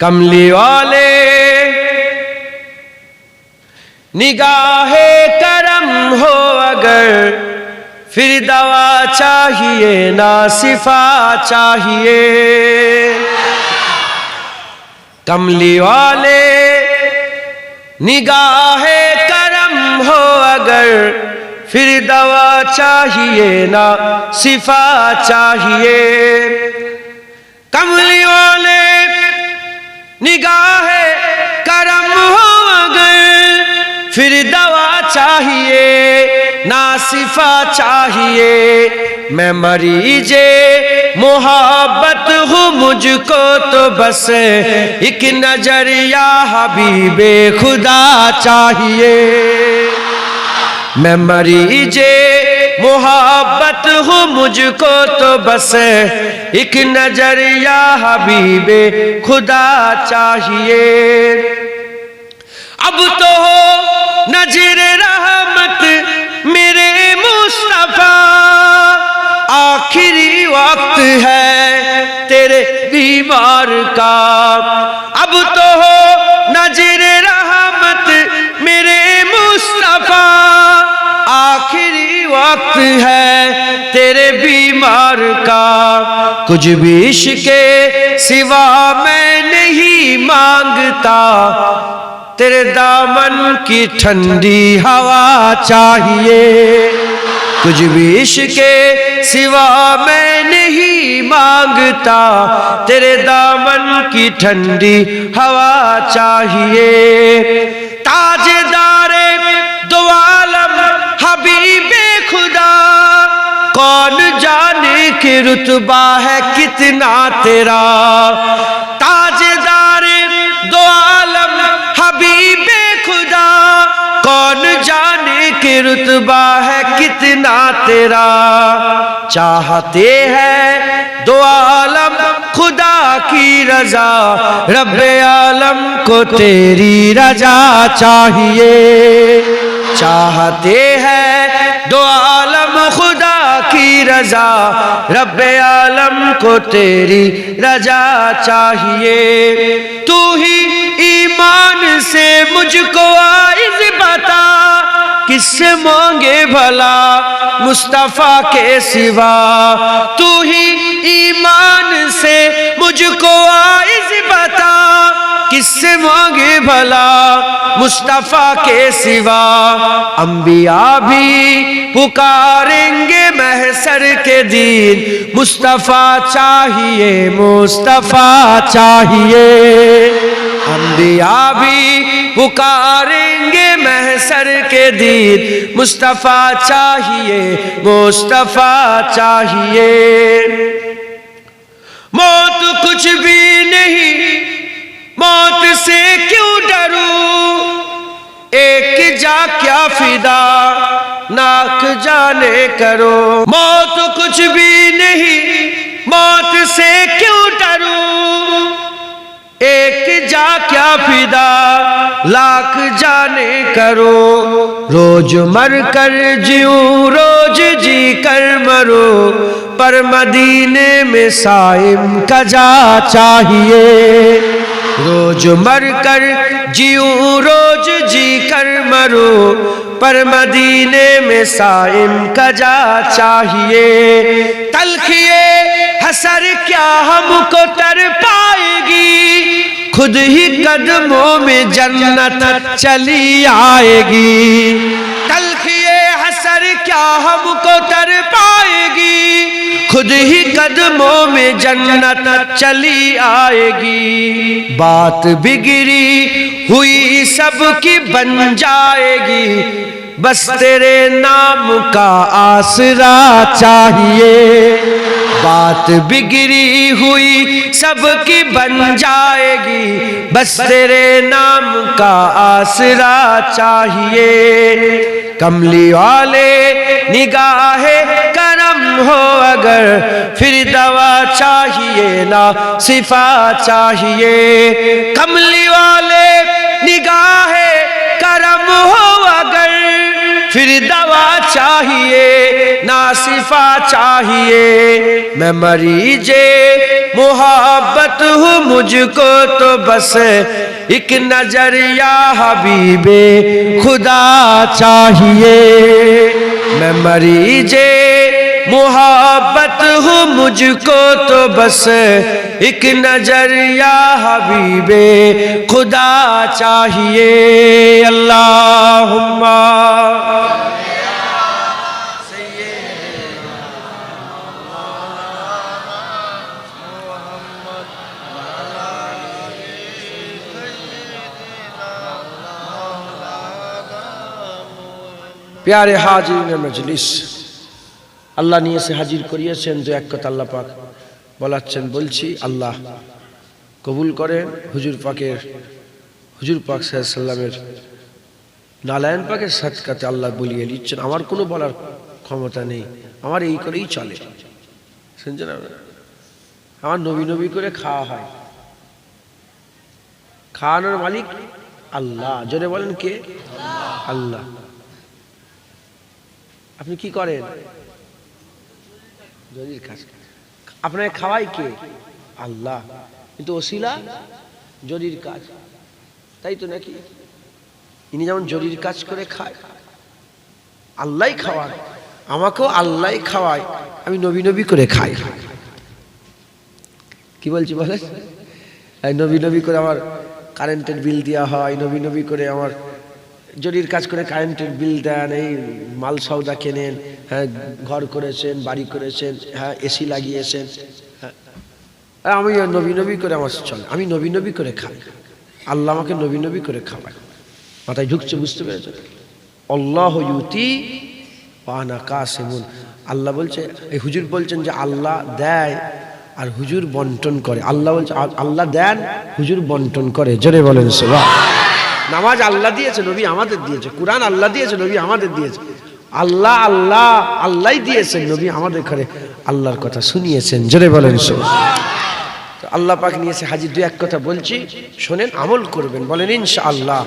کملی والے نگاہ کرم ہو اگر پھر دوا چاہیے، نا صفا چاہیے۔ کملی والے نگاہ کرم ہو اگر پھر دوا چاہیے، نا صفا چاہیے۔ چاہیے، نا صفا چاہیے۔ میں مریض محبت ہوں مجھ کو تو بس ایک نظر یا حبیب خدا چاہیے۔ میں مریض محبت ہوں مجھ کو تو بس ایک نظر یا حبیب خدا چاہیے۔ اب تو ہو نظر رحمت میرے مصطفیٰ، آخری وقت ہے تیرے بیمار کا۔ اب تو ہو نظر رحمت میرے مصطفیٰ، آخری وقت ہے تیرے بیمار کا۔ کچھ بھی عشق کے سوا میں نہیں مانگتا تیرے دامن کی ٹھنڈی ہوا چاہیے۔ کچھ بھی عشق سوا میں نہیں مانگتا۔ تیرے دامن کی ٹھنڈی ہوا چاہیے۔ تاجدار دو عالم حبیب خدا، کون جانے کی رتبہ ہے کتنا تیرا؟ رتبہ ہے کتنا تیرا چاہتے ہیں دو عالم خدا کی رضا۔ رب عالم کو تیری رضا چاہیے۔ چاہتے ہیں دو عالم خدا کی رضا۔ رب عالم کو تیری رضا چاہیے۔ تو ہی ایمان سے مجھ کو آئز بتا۔ کس سے مانگے بھلا مصطفیٰ کے سوا؟ تو ہی ایمان سے مجھ کو آئز بتا۔ کس سے مانگے بھلا مصطفیٰ کے سوا؟ انبیاء بھی پکاریں گے محسر کے دین۔ مصطفیٰ چاہیے مصطفیٰ چاہیے۔ انبیاء بھی پکاریں گے محسر کے دین۔ مصطفیٰ چاہیے مصطفیٰ چاہیے۔ موت کچھ بھی نہیں، موت سے کیوں ڈروں؟ ایک جا کیا فدا، ناک جانے کرو۔ موت کچھ بھی نہیں، موت سے کیا فدا؟ لاکھ جانے کرو روج مر کر جیوں روج جی کر مرو، پر مدینے میں سائم کا جا چاہیے۔ روج مر کر جیوں روج جی کر مرو، پر مدینے میں سائم کا جا چاہیے۔ تلخیے حسر کیا ہم کو تر پائے گی؟ خود ہی قدموں میں جنت چلی آئے گی۔ تلخیے حسر کیا ہم کو تر پائے گی؟ خود ہی قدموں میں جنت چلی آئے گی۔ بات بگڑی ہوئی سب کی بن جائے گی۔ بس تیرے نام کا آسرا چاہیے۔ بات بگڑی ہوئی سب کی بن جائے گی۔ بس تیرے نام کا آسرا چاہیے۔ کملی والے، نگاہ کرم ہو اگر پھر دوا چاہیے، نا صفا چاہیے۔ کملی والے، نگاہ چاہیے ناصفہ چاہیے۔ میں مریض محبت ہوں، مجھ کو تو بس ایک نظر یا حبیب خدا چاہیے۔ میں مریض محبت ہوں، مجھ کو تو بس ایک نظر یا حبیب خدا چاہیے۔ اللہم প্যারে হাজির মজলিস। আল্লাহ নিয়ে এসে হাজির করিয়েছেন তো এক কথা আল্লাহ পাক বলাচ্ছেন, বলছি, আল্লাহ কবুল করেন। হুজুর পাকের, হুজুর পাক সাল্লামের নালায়ন পাকের সাতকাতে আল্লাহ বলিয়ে দিচ্ছেন, আমার কোনো বলার ক্ষমতা নেই, আমার এই করেই চলে। শুনছেন আমার নবী নবী করে খাওয়া হয়। খাওয়ানোর মালিক আল্লাহ। জোরে বলেন কে? আল্লাহ। আপনি কি করেন? জরির কাজ আপনাকে খাওয়াই কে? আল্লাহ। কিন্তু ওসিলা? জরির কাজ। তাই তো নাকি? ইনি যেমন জরির কাজ করে খায় আল্লাহ খাওয়ান আমাকেও আল্লাহ খাওয়ায় আমি নবী নবী করে খাই। কি বলছি বলে এই নবী নবী করে আমার কারেন্টের বিল দেওয়া হয় নবী নবী করে আমার জরির কাজ করে কারেন্টের বিল দেন, এই মাল সওদা কেনেন হ্যাঁ ঘর করেছেন, বাড়ি করেছেন হ্যাঁ এসি লাগিয়েছেন হ্যাঁ। আমি নবী নবী করে আমার চলে। আমি নবী নবী করে খাই। আল্লাহ আমাকে নবী নবী করে খাওয়ায়। মাথায় ঢুকছে, বুঝতে পেরেছেন আল্লাহ ইউতি পানা কাসেমুন। আল্লাহ বলছে, এই হুজুর বলছেন যে আল্লাহ দেয় আর হুজুর বন্টন করে। আল্লাহ বলছে আল্লাহ দেন, হুজুর বন্টন করে। জোরে বলেন সেবা নামাজ আল্লাহ দিয়েছে, নবী আমাদের দিয়েছে। কোরআন আল্লাহ দিয়েছে, নবী আমাদের দিয়েছে। আল্লাহ আল্লাহ আল্লাহ দিয়েছেন, নবী আমাদের ঘরে আল্লাহর কথা শুনিয়েছেন। জোরে বলেন আল্লাহ পাক নিয়েছে। হাজির দু এক কথা বলছি, শোনেন, আমল করবেন। বলেন ইনশা আল্লাহ